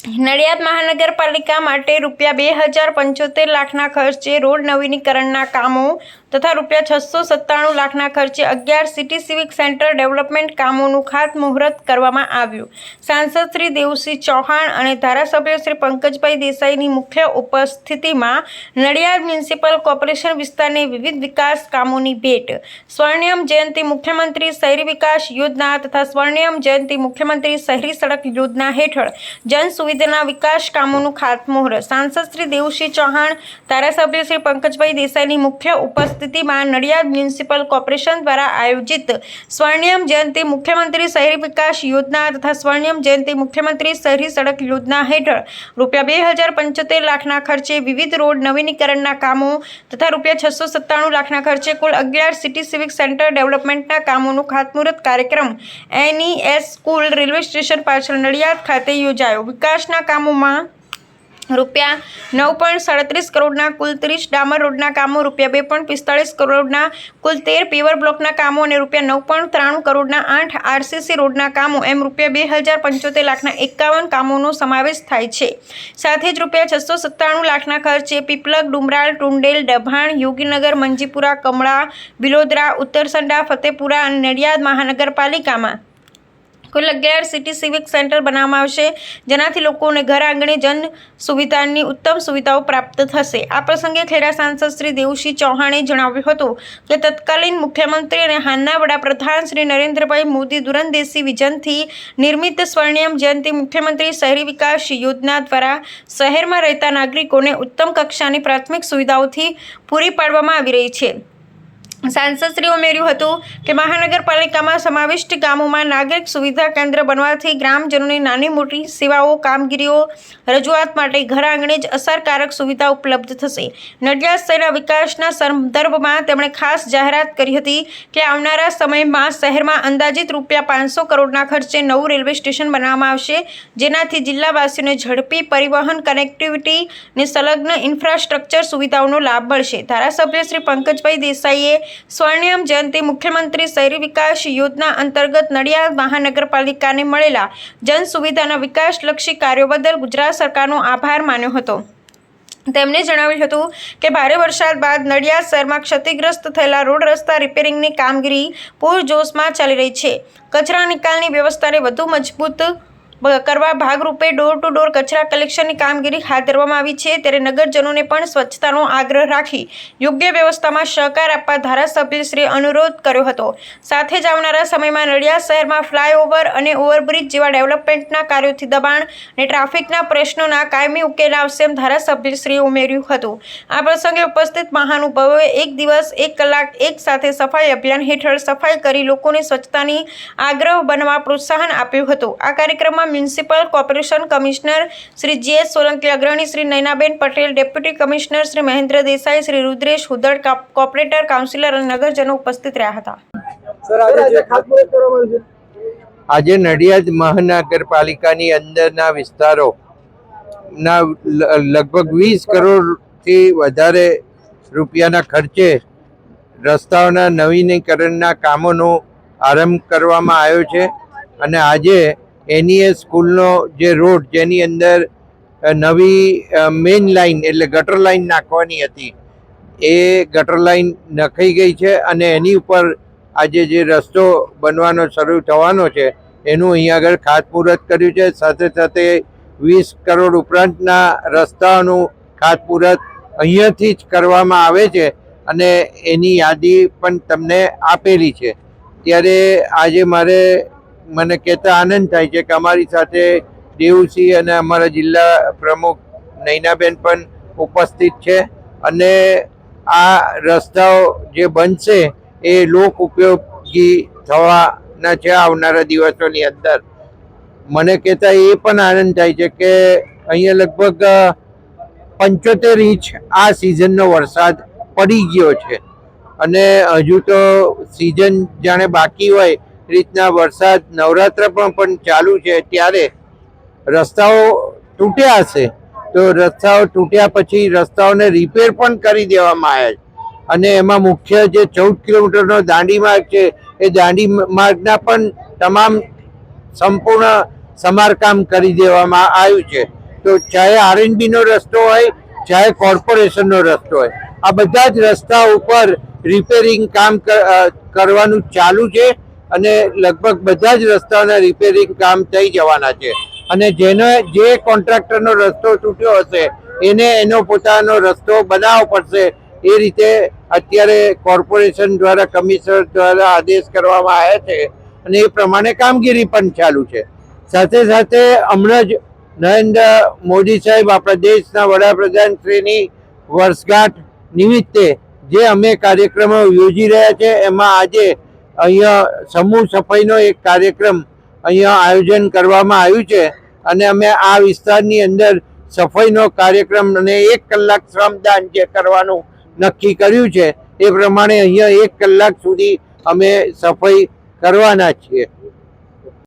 નડિયાદ મહાનગરપાલિકા માટે રૂપિયા બે હજાર પંચોતેર લાખના ખર્ચે રોડ નવીનીકરણના કામો તથા રૂપિયા છસો સત્તાણું લાખના ખર્ચે અગિયાર સિટી સિવિક સેન્ટર ડેવલપમેન્ટ કામોનું ખાતમુહૂર્ત કરવામાં આવ્યું. સાંસદ શ્રી દેવસિંહ ચૌહાણ અને ધારાસભ્ય શ્રી પંકજભાઈ દેસાઈની મુખ્ય ઉપસ્થિતિમાં નડિયાદ મ્યુનિસિપલ કોર્પોરેશન વિસ્તારની વિવિધ વિકાસ કામોની ભેટ, સ્વર્ણિમ જયંતિ મુખ્યમંત્રી શહેરી વિકાસ યોજના તથા સ્વર્ણિમ જયંતિ મુખ્યમંત્રી શહેરી સડક યોજના હેઠળ જન સુવિધાના વિકાસ કામોનું ખાતમુહૂર્ત. સાંસદ શ્રી દેવસિંહ ચૌહાણ, ધારાસભ્ય શ્રી પંકજભાઈ દેસાઈની મુખ્ય ઉપસ્થિતિમાં નડિયાદ મ્યુનિસિપલ કોર્પોરેશન દ્વારા આયોજિત સ્વર્ણિમ જયંતિ મુખ્યમંત્રી શહેરી વિકાસ યોજના તથા સ્વર્ણિમ જયંતિ મુખ્યમંત્રી શહેરી સડક યોજના હેઠળ રૂપિયા બે હજાર પંચોતેર લાખના ખર્ચે વિવિધ રોડ નવીનીકરણના કામો તથા રૂપિયા છસો સત્તાણું લાખના ખર્ચે કુલ અગિયાર સિટી સિવિક સેન્ટર ડેવલપમેન્ટના કામોનું ખાતમુહૂર્ત કાર્યક્રમ એનઈએસ સ્કૂલ રેલવે સ્ટેશન પાછળ નડિયાદ ખાતે યોજાયો. વિકાસના કામોમાં રૂપિયા નવ પોઈન્ટ સાડત્રીસ કરોડના, કુલ ત્રીસ ડામર રોડના કામો રૂપિયા બે પોઈન્ટ પિસ્તાળીસ કરોડના, કુલ તેર પેવર બ્લોકના કામો અને રૂપિયા નવ પોઈન્ટ ત્રાણું કરોડના આઠ આરસીસી રોડના કામો, એમ રૂપિયા બે હજાર પંચોતેર લાખના એકાવન કામોનો સમાવેશ થાય છે. સાથે જ રૂપિયા છસો સત્તાણું લાખના ખર્ચે પીપલગ ડુમરાળ ટુંડેલ, ડભાણ, યોગીનગર, મંજીપુરા, કમળા, બિલોદરા, ઉત્તરસંડા, ફતેપુરા અને નડિયાદ મહાનગરપાલિકામાં કુલ અગિયાર સિટી સિવિક સેન્ટર બનાવવામાં આવશે, જેનાથી લોકોને ઘર આંગણે જન સુવિધાની ઉત્તમ સુવિધાઓ પ્રાપ્ત થશે. આ પ્રસંગે ખેડા સાંસદ શ્રી દેવસિંહ ચૌહાણે જણાવ્યું હતું કે તત્કાલીન મુખ્યમંત્રી અને હાલના વડાપ્રધાન શ્રી નરેન્દ્રભાઈ મોદી દૂરંદેશી વિઝનથી નિર્મિત સ્વર્ણિમ જયંતિ મુખ્યમંત્રી શહેરી વિકાસ યોજના દ્વારા શહેરમાં રહેતા નાગરિકોને ઉત્તમ કક્ષાની પ્રાથમિક સુવિધાઓથી પૂરી પાડવામાં આવી રહી છે. સાંસદશ્રીએ ઉમેર્યું હતું કે મહાનગરપાલિકામાં સમાવિષ્ટ ગામોમાં નાગરિક સુવિધા કેન્દ્ર બનવાથી ગ્રામજનોની નાની મોટી સેવાઓ, કામગીરીઓ, રજૂઆત માટે ઘર આંગણે જ અસરકારક સુવિધા ઉપલબ્ધ થશે. નડિયાદ શહેરના વિકાસના સંદર્ભમાં તેમણે ખાસ જાહેરાત કરી હતી કે આવનારા સમયમાં શહેરમાં અંદાજિત રૂપિયા પાંચસો કરોડના ખર્ચે નવું રેલવે સ્ટેશન બનાવવામાં આવશે, જેનાથી જિલ્લાવાસીઓને ઝડપી પરિવહન, કનેક્ટિવિટી ને સંલગ્ન ઇન્ફ્રાસ્ટ્રક્ચર સુવિધાઓનો લાભ મળશે. ધારાસભ્ય શ્રી પંકજભાઈ દેસાઈએ સ્વર્ણિમ જયંતિ મુખ્યમંત્રી શહેરી વિકાસ યોજના અંતર્ગત નડિયાદ મહાનગરપાલિકાને મળેલા જન સુવિધાના વિકાસલક્ષી કાર્યો બદલ ગુજરાત સરકારનો આભાર માન્યો હતો. તેમણે જણાવ્યું હતું કે ભારે વરસાદ બાદ નડિયાદ શહેરમાં ક્ષતિગ્રસ્ત થયેલા રોડ રસ્તા રિપેરિંગની કામગીરી પૂરજોશમાં ચાલી રહી છે. કચરા નિકાલની વ્યવસ્થાને વધુ મજબૂત કરવા ભાગરૂપે ડોર ટુ ડોર કચરા કલેક્શનની કામગીરી હાથ ધરવામાં આવી છે. ત્યારે નગરજનોને પણ સ્વચ્છતાનો આગ્રહ રાખી યોગ્ય વ્યવસ્થામાં સહકાર આપવા ધારાસભ્યશ્રીએ અનુરોધ કર્યો હતો. સાથે જ આવનારા સમયમાં નડિયાદ શહેરમાં ફ્લાયઓવર અને ઓવરબ્રિજ જેવા ડેવલપમેન્ટના કાર્યોથી દબાણ અને ટ્રાફિકના પ્રશ્નોના કાયમી ઉકેલ આવશે એમ ધારાસભ્યશ્રીએ ઉમેર્યું હતું. આ પ્રસંગે ઉપસ્થિત મહાનુભાવોએ એક દિવસ, એક કલાક, એક સાથે સફાઈ અભિયાન હેઠળ સફાઈ કરી લોકોને સ્વચ્છતાની આગ્રહ બનવા પ્રોત્સાહન આપ્યું હતું. આ કાર્યક્રમમાં મ્યુનિસિપલ કોર્પોરેશન કમિશનર શ્રી જે સોલંકી અગ્રણી Shri Nainaben Patel deputy commissioner Shri Mahendra Desai Shri Rudresh Hudad corporator councillor અને નગરજનો ઉપસ્થિત રહ્યા હતા. આજે નડિયાદ મહાનગરપાલિકાની અંદરના વિસ્તારો ના લગભગ વીસ કરોડથી વધારે રૂપિયાના ખર્ચે રસ્તાઓના નવીનીકરણના કામોનો આરંભ કરવામાં આવ્યો છે. અને આજે એનઈએસ સ્કૂલનો જે રોડ જેની અંદર નવી મેઇન લાઈન એટલે ગટર લાઈન નાખવાની હતી, એ ગટર લાઈન નખાઈ ગઈ છે અને એની ઉપર આજે જે રસ્તો બનવાનો શરૂ થવાનો છે, એનું અહીં આગળ ખાતમુહૂર્ત કર્યું છે. સાથે સાથે વીસ કરોડ ઉપરાંતના રસ્તાઓનું ખાતમુહૂર્ત અહીંયાથી જ કરવામાં આવે છે અને એની યાદી પણ તમને આપેલી છે. ત્યારે આજે મારે મને કહેતા આનંદ થાય છે કે અમારી સાથે દેવસિંહ અને અમારા જિલ્લા પ્રમુખ નૈનાબેન પણ ઉપસ્થિત છે. અને આ રસ્તાઓ જે બનશે એ લોક ઉપયોગી થવાના છે આવનારા દિવસોની અંદર. મને કહેતા એ પણ આનંદ થાય છે કે અહીંયા લગભગ પંચોતેર ઇંચ આ સિઝનનો વરસાદ પડી ગયો છે. અને હજુ તો સિઝન જાણે બાકી હોય રીતના વરસાદ, નવરાત્ર પણ ચાલુ છે. ત્યારે રસ્તાઓ તૂટ્યા હશે. તો રસ્તાઓ તૂટ્યા પછી રસ્તાઓને રિપેર પણ કરી દેવામાં આવ્યા છે. અને એમાં મુખ્ય જે ચૌદ કિલોમીટરનો દાંડી માર્ગ છે, એ દાંડી માર્ગના પણ તમામ સંપૂર્ણ સમારકામ કરી દેવામાં આવ્યું છે. તો ચાહે આરએનબીનો રસ્તો હોય, ચાહે કોર્પોરેશનનો રસ્તો હોય, આ બધા જ રસ્તા ઉપર રિપેરિંગ કામ કરવાનું ચાલુ છે. અને લગભગ બધા જ રસ્તાના રિપેરિંગ કામ થઈ જવાના છે. અને જેનો જે કોન્ટ્રાક્ટરનો રસ્તો તૂટ્યો હશે, એને એનો પોતાનો રસ્તો બનાવવો પડશે. એ રીતે અત્યારે કોર્પોરેશન દ્વારા કમિશનર દ્વારા આદેશ કરવામાં આવ્યા છે અને એ પ્રમાણે કામગીરી પણ ચાલુ છે. સાથે સાથે હમણાં જ નરેન્દ્ર મોદી સાહેબ આપણા દેશના વડાપ્રધાન શ્રીની વર્ષગાંઠ નિમિત્તે જે અમે કાર્યક્રમો યોજી રહ્યા છે, એમાં આજે અહીંયા સમૂહ સફાઈનો એક કાર્યક્રમ અહીંયા આયોજન કરવામાં આવ્યું છે. અને અમે આ વિસ્તારની અંદર સફાઈનો કાર્યક્રમ અને એક કલાક શ્રમદાન જે કરવાનું નક્કી કર્યું છે, એ પ્રમાણે અહીંયા એક કલાક સુધી અમે સફાઈ કરવાના છીએ.